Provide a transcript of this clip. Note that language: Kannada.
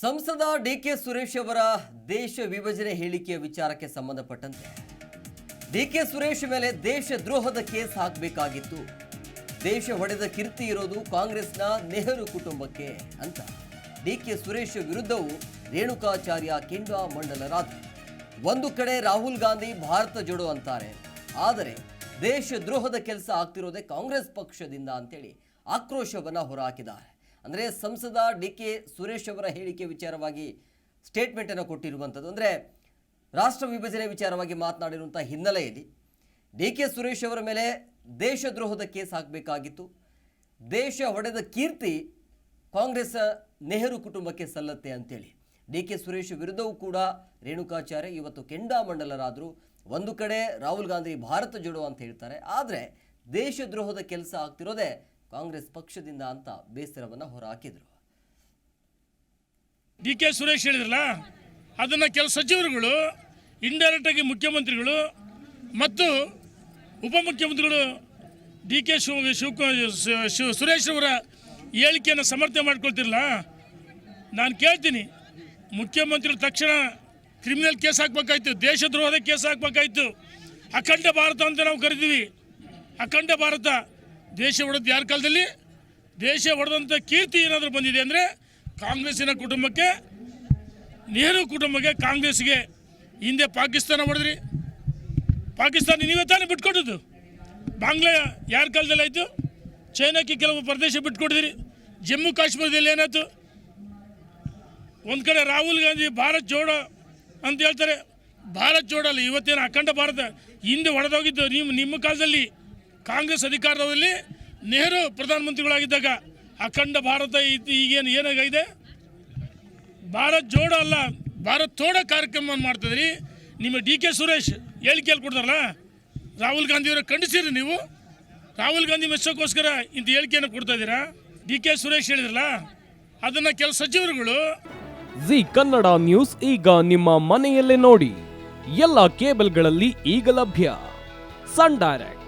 ಸಂಸದ ಡಿ ಕೆ ಸುರೇಶ್ ಅವರ ದೇಶ ವಿಭಜನೆ ಹೇಳಿಕೆಯ ವಿಚಾರಕ್ಕೆ ಸಂಬಂಧಪಟ್ಟಂತೆ ಡಿ ಕೆ ಸುರೇಶ್ ಮೇಲೆ ದೇಶ ದ್ರೋಹದ ಕೇಸ್ ಹಾಕಬೇಕಾಗಿತ್ತು. ದೇಶ ಹೊಡೆದ ಕೀರ್ತಿ ಇರೋದು ಕಾಂಗ್ರೆಸ್ನ ನೆಹರು ಕುಟುಂಬಕ್ಕೆ ಅಂತ ಡಿ ಕೆ ಸುರೇಶ್ ವಿರುದ್ಧವೂ ರೇಣುಕಾಚಾರ್ಯ ಕೆಂಡ ಮಂಡಲರಾದ ಒಂದು ಕಡೆ ರಾಹುಲ್ ಗಾಂಧಿ ಭಾರತ ಜೋಡೋ ಅಂತಾರೆ. ಆದರೆ ದೇಶ ದ್ರೋಹದ ಕೆಲಸ ಆಗ್ತಿರೋದೇ ಕಾಂಗ್ರೆಸ್ ಪಕ್ಷದಿಂದ ಅಂತೇಳಿ ಆಕ್ರೋಶವನ್ನ ಹೊರಹಾಕಿದ್ದಾರೆ. ಅಂದರೆ ಸಂಸದ ಡಿ ಕೆ ಸುರೇಶ್ ಅವರ ಹೇಳಿಕೆ ವಿಚಾರವಾಗಿ ಸ್ಟೇಟ್ಮೆಂಟನ್ನು ಕೊಟ್ಟಿರುವಂಥದ್ದು. ಅಂದರೆ ರಾಷ್ಟ್ರ ವಿಭಜನೆ ವಿಚಾರವಾಗಿ ಮಾತನಾಡಿರುವಂಥ ಹಿನ್ನೆಲೆಯಲ್ಲಿ ಡಿ ಕೆ ಸುರೇಶ್ ಅವರ ಮೇಲೆ ದೇಶದ್ರೋಹದ ಕೇಸ್ ಹಾಕಬೇಕಾಗಿತ್ತು. ದೇಶ ಹೊಡೆದ ಕೀರ್ತಿ ಕಾಂಗ್ರೆಸ್ ನೆಹರು ಕುಟುಂಬಕ್ಕೆ ಸಲ್ಲತ್ತೆ ಅಂತೇಳಿ. ಡಿ ಕೆ ಸುರೇಶ್ ವಿರುದ್ಧವೂ ಕೂಡ ರೇಣುಕಾಚಾರ್ಯ ಇವತ್ತು ಕೆಂಡಾಮಂಡಲರಾದರು. ಒಂದು ಕಡೆ ರಾಹುಲ್ ಗಾಂಧಿ ಭಾರತ ಜೋಡೋ ಅಂತ ಹೇಳ್ತಾರೆ. ಆದರೆ ದೇಶದ್ರೋಹದ ಕೆಲಸ ಆಗ್ತಿರೋದೇ ಕಾಂಗ್ರೆಸ್ ಪಕ್ಷದಿಂದ ಅಂತ ಬೇಸರವನ್ನು ಹೊರಹಾಕಿದರು. ಡಿ ಕೆ ಸುರೇಶ್ ಹೇಳಿದ್ರಲ್ಲ, ಅದನ್ನು ಕೆಲ ಸಚಿವರುಗಳು ಇಂಡೈರೆಕ್ಟಾಗಿ ಮುಖ್ಯಮಂತ್ರಿಗಳು ಮತ್ತು ಉಪಮುಖ್ಯಮಂತ್ರಿಗಳು ಡಿ ಕೆ ಶಿವ ಶಿವ ಸುರೇಶ್ ಅವರ ಹೇಳಿಕೆಯನ್ನು ಸಮರ್ಥನೆ ಮಾಡ್ಕೊಳ್ತಿರಲ್ಲ ನಾನು ಕೇಳ್ತೀನಿ ಮುಖ್ಯಮಂತ್ರಿಗಳು ತಕ್ಷಣ ಕ್ರಿಮಿನಲ್ ಕೇಸ್ ಹಾಕ್ಬೇಕಾಯ್ತು, ದೇಶದ್ರೋಹದ ಕೇಸ್ ಹಾಕ್ಬೇಕಾಯ್ತು. ಅಖಂಡ ಭಾರತ ಅಂತ ನಾವು ಕರಿತೀವಿ. ಅಖಂಡ ಭಾರತ. ದೇಶ ಹೊಡೆದು ಯಾರ ಕಾಲದಲ್ಲಿ? ದೇಶ ಹೊಡೆದಂಥ ಕೀರ್ತಿ ಏನಾದರೂ ಬಂದಿದೆ ಅಂದರೆ ಕಾಂಗ್ರೆಸ್ಸಿನ ಕುಟುಂಬಕ್ಕೆ, ನೆಹರು ಕುಟುಂಬಕ್ಕೆ ಕಾಂಗ್ರೆಸ್ಗೆ ಹಿಂದೆ ಪಾಕಿಸ್ತಾನ ಹೊಡೆದ್ರಿ. ಪಾಕಿಸ್ತಾನ ನೀವೇ ತಾನೇ ಬಿಟ್ಕೊಟ್ಟಿದ್ದು? ಬಾಂಗ್ಲಾ ಯಾರ ಕಾಲದಲ್ಲಿ ಆಯಿತು? ಚೈನಾಕ್ಕೆ ಕೆಲವು ಪ್ರದೇಶ ಬಿಟ್ಕೊಟ್ಟಿದ್ರಿ. ಜಮ್ಮು ಕಾಶ್ಮೀರದಲ್ಲಿ ಏನಾಯ್ತು? ಒಂದು ಕಡೆ ರಾಹುಲ್ ಗಾಂಧಿ ಭಾರತ್ ಜೋಡೋ ಅಂತ ಹೇಳ್ತಾರೆ. ಭಾರತ್ ಜೋಡಲ್ಲ ಇವತ್ತೇನು ಅಖಂಡ ಭಾರತ ಹಿಂದೆ ಒಡೆದೋಗಿದ್ದು ನಿಮ್ಮ ನಿಮ್ಮ ಕಾಲದಲ್ಲಿ? ಕಾಂಗ್ರೆಸ್ ಅಧಿಕಾರದಲ್ಲಿ ನೆಹರು ಪ್ರಧಾನಮಂತ್ರಿಗಳಾಗಿದ್ದಾಗ ಅಖಂಡ ಭಾರತ ಈಗೇನು ಏನಾಗಿದೆ? ಭಾರತ್ ಜೋಡ ಅಲ್ಲ, ಭಾರತ್ ತೋಡ ಕಾರ್ಯಕ್ರಮವನ್ನು ಮಾಡ್ತಿದ್ರಿ. ನಿಮ್ಮ ಡಿ ಕೆ ಸುರೇಶ್ ಹೇಳಿಕೆಯಲ್ಲಿ ಕೊಡ್ತಾರಲ್ಲ ರಾಹುಲ್ ಗಾಂಧಿಯವರ ಖಂಡಿಸಿರಿ ನೀವು. ರಾಹುಲ್ ಗಾಂಧಿ ಮೆಚ್ಚೋಕ್ಕೋಸ್ಕರ ಇಂಥ ಹೇಳಿಕೆಯನ್ನು ಕೊಡ್ತಾ ಇದ್ದೀರಾ? ಡಿ ಕೆ ಸುರೇಶ್ ಹೇಳಿದ್ರಲ್ಲ? ಅದನ್ನು ಕೆಲವು ಸಚಿವರುಗಳು ಜಿ ಕನ್ನಡ ನ್ಯೂಸ್ ಈಗ ನಿಮ್ಮ ಮನೆಯಲ್ಲೇ ನೋಡಿ. ಎಲ್ಲ ಕೇಬಲ್ಗಳಲ್ಲಿ ಈಗ ಲಭ್ಯ. Sun direct.